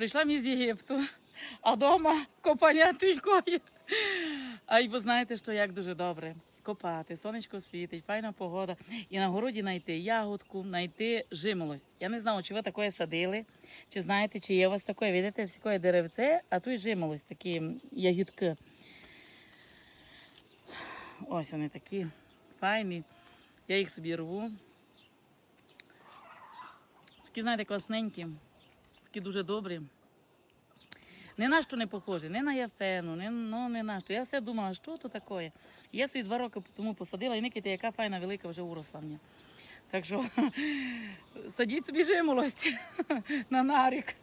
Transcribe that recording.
Прийшла мені з Єгипту, а вдома копання тільки. А й ви знаєте, що як дуже добре. Копати, сонечко світить, файна погода. І на городі знайти ягодку, знайти жимолость. Я не знала, чи ви таке садили, чи знаєте, чи є у вас таке, видите, таке деревце, а тут жимолость, такі ягідки. Ось вони такі файні. Я їх собі рву. Такі, знаєте, класненькі, такі дуже добрі. Ні на що не похожі, ні на яфену, ні, ну, ні на що. Я все думала, що то таке. Я собі два роки тому посадила, і Никита, яка файна велика вже уросла мені. Так що садіть собі жимолость на нарік.